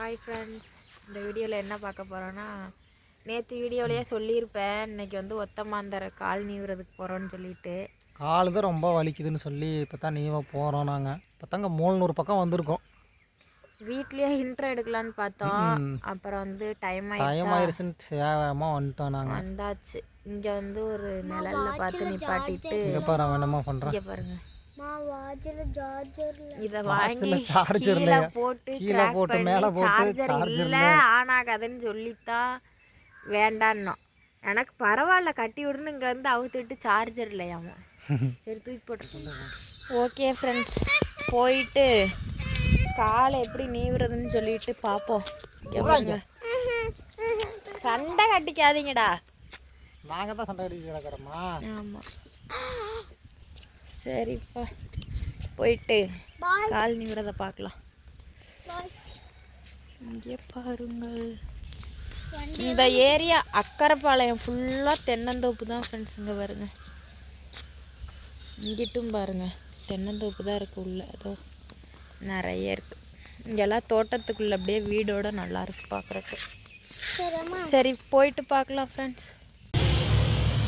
Hi friends இந்த வீடியோவில் என்ன பார்க்க போகிறோன்னா நேற்று வீடியோலேயே சொல்லியிருப்பேன். இன்னைக்கு வந்து ஒத்தமாந்தர கால் நீவுறதுக்கு போகிறோன்னு சொல்லிட்டு. கால் தான் ரொம்ப வலிக்குதுன்னு சொல்லி இப்போ தான் நீவ போகிறோம் நாங்கள் இப்போ தாங்க மூணு பக்கம் வந்திருக்கோம். வீட்லேயே இன்ட்ரோ எடுக்கலான்னு பார்த்தோம். அப்புறம் வந்து டைம் டைம் ஆயிடுச்சா? ஆயிடுச்சுன்னு சேகமாக வந்துட்டோம் நாங்கள் வந்தாச்சு. இங்கே வந்து ஒரு நிழல்ல பார்த்து நிப்பாட்டிட்டு இங்கே பாரு அவன் என்னமா பண்ணுறான் இங்கே பாருங்க. இதை வாங்கி கீழே? போட்டு கீழே போட்டு, மேலே charger இல்ல. ஆன் ஆகாதுன்னு சொல்லித்தான் வேண்டான்னோம் எனக்கு பரவாயில்ல கட்டி விடுன்னு இங்கே வந்து அவுத்துட்டு சார்ஜர் இல்லையாமா சரி தூக்கி போட்டு. ஓகே ஃப்ரெண்ட்ஸ் போயிட்டு காலை எப்படி நீவுறதுன்னு சொல்லிட்டு பார்ப்போம். சண்டை கட்டிக்காதீங்கடா. நாங்கள் தான் சண்டை அடிக்க கிடக்கிறோமா? ஆமாம் சரிப்பா. போயிட்டு கால் நீவுறத பார்க்கலாம். இங்கே பாருங்கள். இந்த ஏரியா அக்கரைப்பாளையம் ஃபுல்லாக தென்னந்தோப்பு தான் ஃப்ரெண்ட்ஸ் இங்கே பாருங்க இங்கிட்டும் பாருங்க தென்னந்தோப்பு தான் இருக்கு உள்ள. அதோ நிறைய இருக்கு. இங்கெல்லாம் தோட்டத்துக்குள்ள அப்படியே வீடோட நல்லா இருக்கு பார்க்குறக்கு. சரி போயிட்டு பார்க்கலாம் ஃப்ரெண்ட்ஸ்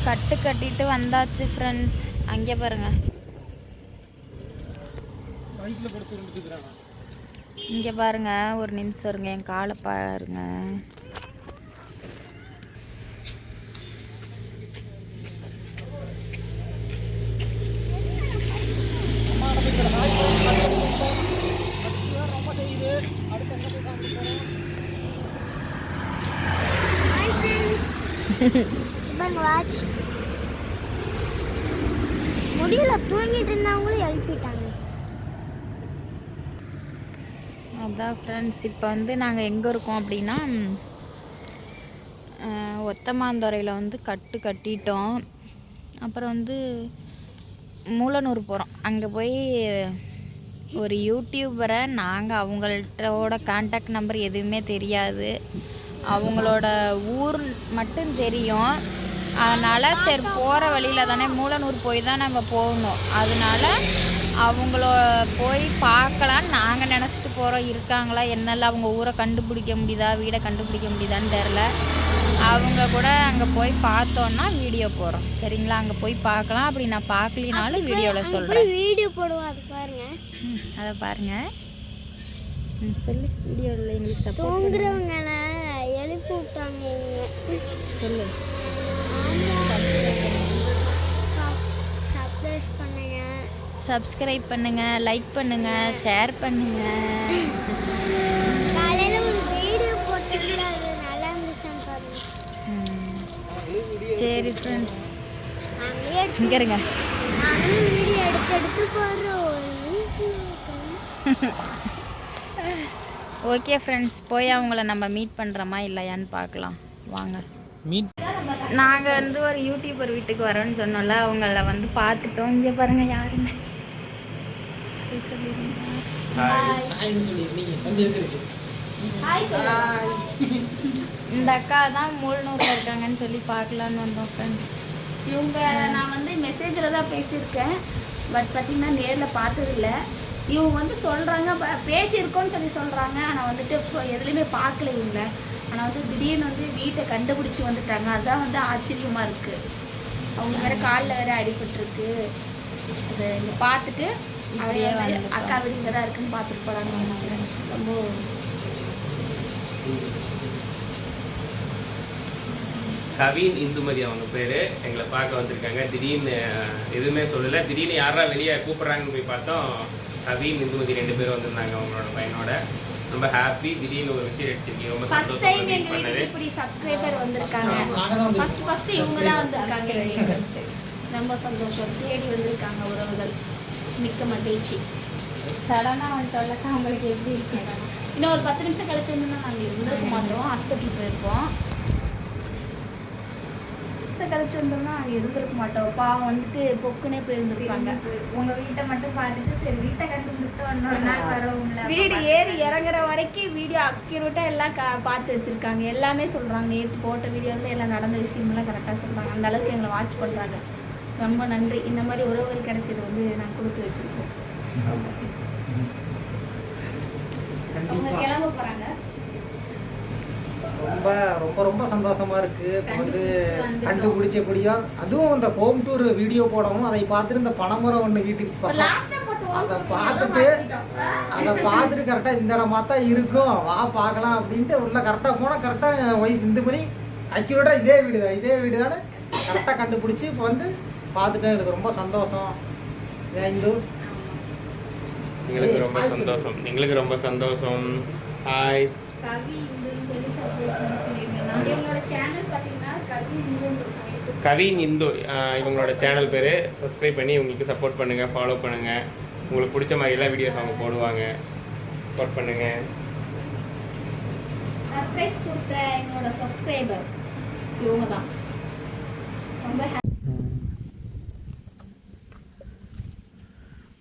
கட்டு கட்டிட்டு வந்தாச்சு ஃப்ரெண்ட்ஸ் அங்கே பாருங்க. பைக்கில் படுத்து இருந்துக்கிறாங்க இங்கே பாருங்க ஒரு நிமிஷம் இருங்க என் காலை பாருங்க. முடியல தூங்கிட்டு இருந்தவங்களும் அதான் ஃப்ரெண்ட்ஸ் இப்போ வந்து நாங்கள் எங்கே இருக்கோம் அப்படின்னா ஒத்தமாந்துறையில் வந்து கட்டு கட்டிட்டோம். அப்புறம் வந்து மூலனூர் போகிறோம் அங்கே போய் ஒரு யூடியூபரை நாங்கள் அவங்கள்ட்டோட கான்டாக்ட் நம்பர் எதுவுமே தெரியாது. அவங்களோட ஊர் மட்டும் தெரியும். அதனால் சரி போகிற வழியில் தானே மூலனூர் போய் தான் நம்ம போகணும். அதனால அவங்கள போய் பார்க்கலான்னு நாங்கள் நினச்சிட்டு போகிறோம் இருக்காங்களா? என்னெல்லாம் அவங்க ஊரை கண்டுபிடிக்க முடியுதா? வீடை கண்டுபிடிக்க முடியுதான்னு தெரில அவங்க கூட அங்கே போய் பார்த்தோன்னா வீடியோ போகிறோம் சரிங்களா? அங்கே போய் பார்க்கலாம். அப்படி நான் பார்க்கலினாலும் வீடியோவில் சொல்கிறேன் வீடியோ போடுவோம். அது பாருங்க. அதை பாருங்க. சொல்லு. வீடியோவில் எங்களுக்கு. தூங்குறவங்கள எழுப்பி விட்டாங்க சொல்லு சர்ப்ரைஸ் பண்ணுங்க சப்ஸ்கிரைப் பண்ணுங்க லைக் பண்ணுங்க ஷேர் பண்ணுங்க காலையில ஒரு வீடியோ போட்டிருந்தா அது நல்லா இருந்துச்சுன்னு பாருங்க ம். சரி ஃப்ரெண்ட்ஸ் இங்கே இருங்க. ஓகே ஃப்ரெண்ட்ஸ் போய் அவங்கள நம்ம மீட் பண்ணுறோமா இல்லையான்னு பார்க்கலாம். வாங்க. மீட் நாங்கள் வந்து ஒரு யூடியூபர் வீட்டுக்கு வரோன்னு சொன்னோம்ல அவங்கள வந்து பார்த்துட்டோம். இங்கே பாருங்க யாருங்க இந்த அக்கா தான் மூலனூரில் இருக்காங்கன்னு சொல்லி பார்க்கலான்னு வந்தோம் ஃப்ரெண்ட்ஸ் இவங்க நான் வந்து மெசேஜில் தான் பேசியிருக்கேன். பட் பார்த்தீங்கன்னா நேரில் பார்த்ததில்ல. இவங்க வந்து சொல்கிறாங்க பேசியிருக்கோன்னு சொல்லி சொல்கிறாங்க ஆனால் வந்துட்டு எதுலேயுமே பார்க்கல இவங்க. ஆனால் வந்து திடீர்னு வந்து வீட்டை கண்டுபிடிச்சி வந்துட்டாங்க. அதுதான் வந்து ஆச்சரியமாக இருக்குது அவங்க வேற காலில் வேற அடிபட்டிருக்கு. அது பார்த்துட்டு அப்படியே அக்கா வீடு இங்கே தான் இருக்குன்னு பார்த்துட்டு போகலான்னு வந்தாங்க. ரொம்ப கவின் இந்துமதி அவங்க பேர். எங்களை பார்க்க வந்திருக்காங்க. திடீர்னு எதுவுமே சொல்லலை. திடீர்னு யாரா வெளியே கூப்பிட்றாங்கன்னு போய் பார்த்தோம். கவின் இந்துமதி ரெண்டு பேரும் வந்திருந்தாங்க அவங்களோட பையனோட. ரொம்ப ஹாப்பி திடீர்னு ஒரு விஷயம் எடுத்திருக்கீங்க. ரொம்ப ஃபர்ஸ்ட் டைம் எங்க வீட்டுக்கு இப்படி சப்ஸ்கிரைபர் வந்திருக்காங்க. ஃபர்ஸ்ட் ஃபர்ஸ்ட் இவங்க தான் வந்திருக்காங்க. ரொம்ப சந்தோஷம். தேடி வந்திருக்காங்க உறவுகள். மிக்க மகிழ்ச்சி. சடனாக வந்துட்டோம்லக்கா அவங்களுக்கு எப்படி இருக்கு இன்னும் ஒரு பத்து நிமிஷம் கழிச்சு வந்து நாங்கள் இருந்திருக்க மாட்டோம் ஹாஸ்பிட்டல் நிமிஷம் கழிச்சு வந்தோம்னா அங்கே இருந்திருக்க மாட்டோம். பாவம் வந்துட்டு பொக்குனே போயிருந்துருப்பாங்க. உங்க வீட்டை மட்டும் பார்த்துட்டு சரி வீட்டை கண்டுபிடிச்சிட்டு இன்னொரு நாள் வரோம்ல வீடு ஏறி இறங்குற வரைக்கும் வீடியோ அக்யூரேட்டாக எல்லாம் பார்த்து வச்சுருக்காங்க. எல்லாமே சொல்கிறாங்க நேற்று போட்ட வீடியோவில் எல்லாம் நடந்த விஷயமெல்லாம் கரெக்டாக சொல்கிறாங்க அந்த அளவுக்கு எங்களை வாட்ச் பண்ணுறாங்க ரொம்ப நன்றி. இந்த மாதிரி உறவுகள் கிடைச்சது வந்து நான் கொடுத்து வச்சுருக்கோம் அவங்க கிளம்ப போகிறாங்க ரொம்ப ரொம்ப ரொம்ப சந்தோஷமா இருக்கு. இப்போ வந்து கண்டுபிடிச்சபடியா அதுவும் இந்த ஹோம் டூர் வீடியோ போடவும் அதை பார்த்துட்டு இந்த பனைமரம் ஒன்று வீட்டுக்கு அதை பார்த்துட்டு அதை பார்த்துட்டு கரெக்டாக இந்த இடமா தான் இருக்கும். வா பார்க்கலாம் அப்படின்ட்டு உள்ள கரெக்டாக போனால் கரெக்டாக ஒய்ஃப் இந்த மாதிரி அக்யூரேட்டாக இதே வீடு தான் இதே வீடு தானே கரெக்டாக கண்டுபிடிச்சி இப்போ வந்து பார்த்துட்டேன். எனக்கு ரொம்ப சந்தோஷம். இந்து எங்களுக்கு ரொம்ப சந்தோஷம். எங்களுக்கு ரொம்ப சந்தோஷம். ஹாய் கவின் இந்து இவங்களோட சேனல் பேர். சப்ஸ்கிரைப் பண்ணி உங்களுக்கு சப்போர்ட் பண்ணுங்கள் ஃபாலோ பண்ணுங்கள் உங்களுக்கு பிடிச்ச மாதிரிலாம் வீடியோஸ் அவங்க போடுவாங்க. சப்போர்ட் பண்ணுங்கள் சர்ப்ரைஸ் கொடுத்த என்னோட சப்ஸ்கிரைபர் இவங்க தான் ரொம்ப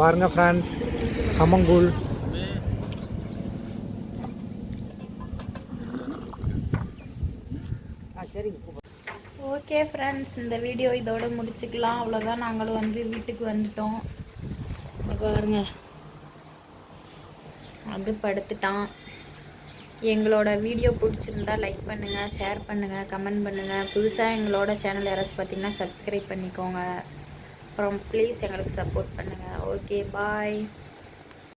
பாருங்க ஃப்ரெண்ட்ஸ் கம்மங்கூழ் ஓகே ஃப்ரெண்ட்ஸ் இந்த வீடியோ இதோட முடிச்சுக்கலாம். அவ்வளோதான் நாங்களும் வந்து வீட்டுக்கு வந்துட்டோம். இங்க பாருங்க. அது படுத்துட்டான். எங்களோட வீடியோ பிடிச்சிருந்தா லைக் பண்ணுங்கள் ஷேர் பண்ணுங்கள் கமெண்ட் பண்ணுங்கள் புதுசாக எங்களோட சேனல் யாராச்சும் பார்த்தீங்கன்னா சப்ஸ்கிரைப் பண்ணிக்கோங்க. அப்புறம் ப்ளீஸ் எங்களுக்கு சப்போர்ட் பண்ணுங்கள் ஓகே பாய்